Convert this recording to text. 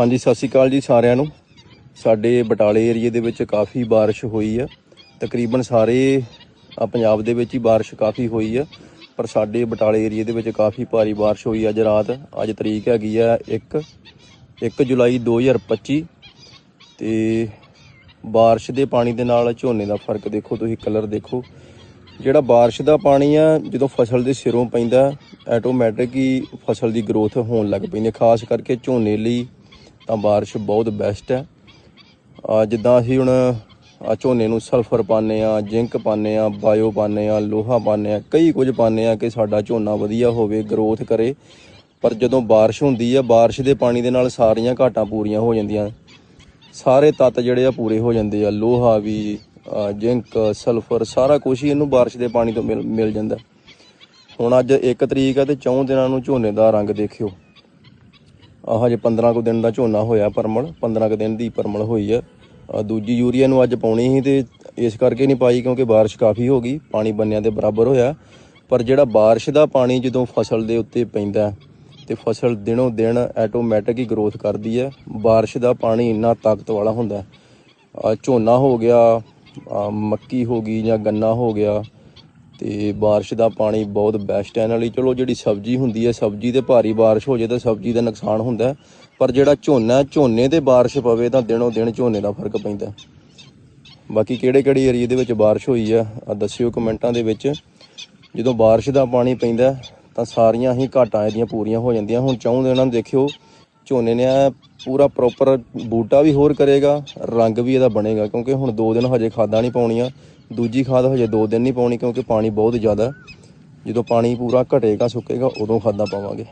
ਹਾਂਜੀ, ਸਤਿ ਸ਼੍ਰੀ ਅਕਾਲ ਜੀ ਸਾਰਿਆਂ ਨੂੰ। ਸਾਡੇ ਬਟਾਲੇ ਏਰੀਏ ਦੇ ਵਿੱਚ ਕਾਫੀ ਬਾਰਿਸ਼ ਹੋਈ ਆ। ਤਕਰੀਬਨ ਸਾਰੇ ਆ ਪੰਜਾਬ ਦੇ ਵਿੱਚ ਹੀ ਬਾਰਿਸ਼ ਕਾਫੀ ਹੋਈ ਆ। ਪਰ ਸਾਡੇ ਬਟਾਲੇ ਏਰੀਏ ਦੇ ਵਿੱਚ ਕਾਫੀ ਭਾਰੀ ਬਾਰਿਸ਼ ਹੋਈ ਅੱਜ ਰਾਤ। ਅੱਜ ਤਰੀਕ ਹੈਗੀ ਆ 1 1 ਜੁਲਾਈ 2025 ਤੇ ਬਾਰਿਸ਼ ਦੇ ਪਾਣੀ ਦੇ ਨਾਲ ਝੋਨੇ ਦਾ ਫ਼ਰਕ ਦੇਖੋ, ਤੁਸੀਂ ਕਲਰ ਦੇਖੋ। ਜਿਹੜਾ ਬਾਰਿਸ਼ ਦਾ ਪਾਣੀ ਆ, ਜਦੋਂ ਫਸਲ ਦੇ ਸਿਰੋਂ ਪੈਂਦਾ ਆਟੋਮੈਟਿਕ ਹੀ ਫਸਲ ਦੀ ਗਰੋਥ ਹੋਣ ਲੱਗ ਪੈਂਦੀ ਹੈ ਖਾਸ ਕਰਕੇ ਝੋਨੇ ਲਈ ਤਾਂ ਬਾਰਿਸ਼ ਬਹੁਤ ਬੈਸਟ ਹੈ। ਆ ਜਿੱਦਾਂ ਅਸੀਂ ਹੁਣ ਆ ਝੋਨੇ ਨੂੰ ਸਲਫਰ ਪਾਉਂਦੇ ਆ ਜ਼ਿੰਕ ਪਾਉਂਦੇ ਆ ਬਾਇਓ ਪਾਉਂਦੇ ਆ ਲੋਹਾ ਪਾਉਂਦੇ ਆ ਕਈ ਕੁਝ ਪਾਉਂਦੇ ਆ ਕਿ ਸਾਡਾ ਝੋਨਾ ਵਧੀਆ ਹੋਵੇ ਗਰੋਥ ਕਰੇ। ਪਰ ਜਦੋਂ ਬਾਰਿਸ਼ ਹੁੰਦੀ ਆ, ਬਾਰਿਸ਼ ਦੇ ਪਾਣੀ ਦੇ ਨਾਲ ਸਾਰੀਆਂ ਘਾਟਾਂ ਪੂਰੀਆਂ ਹੋ ਜਾਂਦੀਆਂ। ਸਾਰੇ ਤੱਤ ਜਿਹੜੇ ਆ ਪੂਰੇ ਹੋ ਜਾਂਦੇ ਆ। ਲੋਹਾ ਵੀ ਜ਼ਿੰਕ ਸਲਫਰ ਸਾਰਾ ਕੁਝ ਹੀ ਇਹਨੂੰ ਬਾਰਿਸ਼ ਦੇ ਪਾਣੀ ਤੋਂ ਮਿਲ ਮਿਲ ਜਾਂਦਾ। ਹੁਣ ਅੱਜ 1 ਤਰੀਕ ਆ ਤੇ 4 ਦਿਨਾਂ ਨੂੰ ਝੋਨੇ ਦਾ ਰੰਗ ਦੇਖਿਓ। ਆਹ ਹਜੇ 15 ਕੁ ਦਿਨ ਦਾ ਝੋਨਾ ਹੋਇਆ ਪਰਮਲ 15 ਕੁ ਦਿਨ ਦੀ ਪਰਮਲ ਹੋਈ ਆ। ਆਹ ਦੂਜੀ ਯੂਰੀਆ ਨੂੰ ਅੱਜ ਪਾਉਣੀ ਸੀ ਤੇ ਇਸ ਕਰਕੇ ਨਹੀਂ ਪਾਈ ਕਿਉਂਕਿ ਬਾਰਿਸ਼ ਕਾਫੀ ਹੋ ਗਈ, ਪਾਣੀ ਬੰਨਿਆਂ ਦੇ ਬਰਾਬਰ ਹੋਇਆ। ਪਰ ਜਿਹੜਾ ਬਾਰਿਸ਼ ਦਾ ਪਾਣੀ ਜਦੋਂ ਫਸਲ ਦੇ ਉੱਤੇ ਪੈਂਦਾ ਤੇ ਫਸਲ ਦਿਨੋਂ ਦਿਨ ਆਟੋਮੈਟਿਕ ਹੀ ਗਰੋਥ ਕਰਦੀ ਹੈ, ਬਾਰਿਸ਼ ਦਾ ਪਾਣੀ ਇੰਨਾ ਤਾਕਤ ਵਾਲਾ ਹੁੰਦਾ ਆ ਝੋਨਾ ਹੋ ਗਿਆ ਮੱਕੀ ਹੋ ਗਈ ਜਾਂ ਗੰਨਾ ਹੋ ਗਿਆ ਤੇ ਬਾਰਿਸ਼ ਦਾ ਪਾਣੀ ਬਹੁਤ ਬੈਸਟ ਹੈ। ਇਹਨਾਂ ਲਈ ਚਲੋ ਜਿਹੜੀ ਸਬਜ਼ੀ ਹੁੰਦੀ ਹੈ, ਸਬਜ਼ੀ ਤੇ ਭਾਰੀ ਬਾਰਿਸ਼ ਹੋ ਜੇ ਤਾਂ ਸਬਜ਼ੀ ਦਾ ਨੁਕਸਾਨ ਹੁੰਦਾ ਪਰ ਜਿਹੜਾ ਝੋਨਾ ਝੋਨੇ ਤੇ ਬਾਰਿਸ਼ ਪਵੇ ਤਾਂ ਦਿਨੋਂ ਦਿਨ ਝੋਨੇ ਦਾ ਫ਼ਰਕ ਪੈਂਦਾ ਬਾਕੀ ਕਿਹੜੇ ਕਿਹੜੇ ਏਰੀਏ ਦੇ ਵਿੱਚ ਬਾਰਿਸ਼ ਹੋਈ ਆ ਆ ਦੱਸਿਓ ਕਮੈਂਟਾਂ ਦੇ ਵਿੱਚ। ਜਦੋਂ ਬਾਰਿਸ਼ ਦਾ ਪਾਣੀ ਪੈਂਦਾ ਤਾਂ ਸਾਰੀਆਂ ਹੀ ਘਾਟਾਂ ਇਹਦੀਆਂ ਪੂਰੀਆਂ ਹੋ ਜਾਂਦੀਆਂ। ਹੁਣ ਚਾਹੁੰਦੇ ਉਹਨਾਂ ਨੂੰ ਦੇਖਿਓ, ਝੋਨੇ ਨੇ ਪੂਰਾ ਪ੍ਰੋਪਰ ਬੂਟਾ ਵੀ ਹੋਰ ਕਰੇਗਾ, ਰੰਗ ਵੀ ਇਹਦਾ ਬਣੇਗਾ। ਕਿਉਂਕਿ ਹੁਣ 2 ਦਿਨ ਹਜੇ ਖਾਦਾਂ ਨਹੀਂ ਪਾਉਣੀਆਂ। ਦੂਜੀ ਖਾਦ ਹਜੇ 2 ਦਿਨ ਨਹੀਂ ਪਾਉਣੀ ਕਿਉਂਕਿ ਪਾਣੀ ਬਹੁਤ ਜ਼ਿਆਦਾ ਜਦੋਂ ਪਾਣੀ ਪੂਰਾ ਘਟੇਗਾ ਸੁੱਕੇਗਾ ਉਦੋਂ ਖਾਦਾਂ ਪਾਵਾਂਗੇ।